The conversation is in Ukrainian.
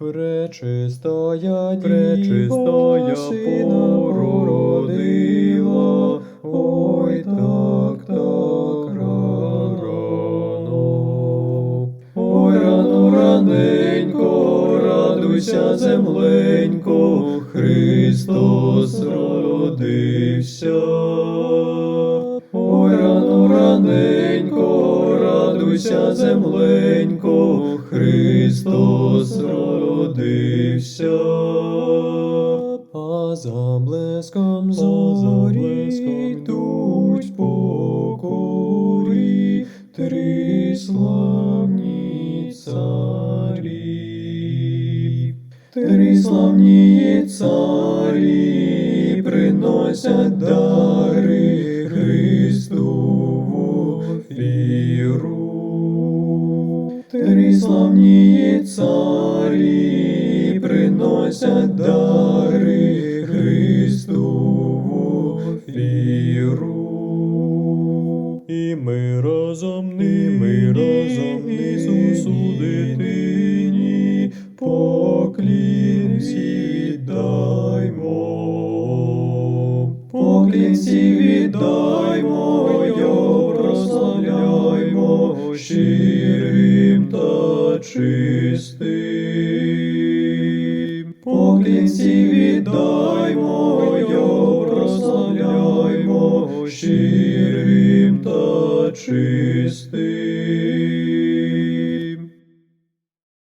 Пречистая Пречистая породила, ой, так, так, рано. Ой, рано, раненько, радуйся, земленько, Христос родився. Радуйся, земленько, Христос родився. А за блеском зорі йдуть по корі три славні царі. Три славні царі приносять дари Христову віру. Три славні царі приносять дари Христову віру. І ми разом ними, разом Ісусу дитині, поклін всі віддаймо. Поклін всі віддаймо, та чистим Поклінці віддаймо, його прославляймо, щирим та чистим.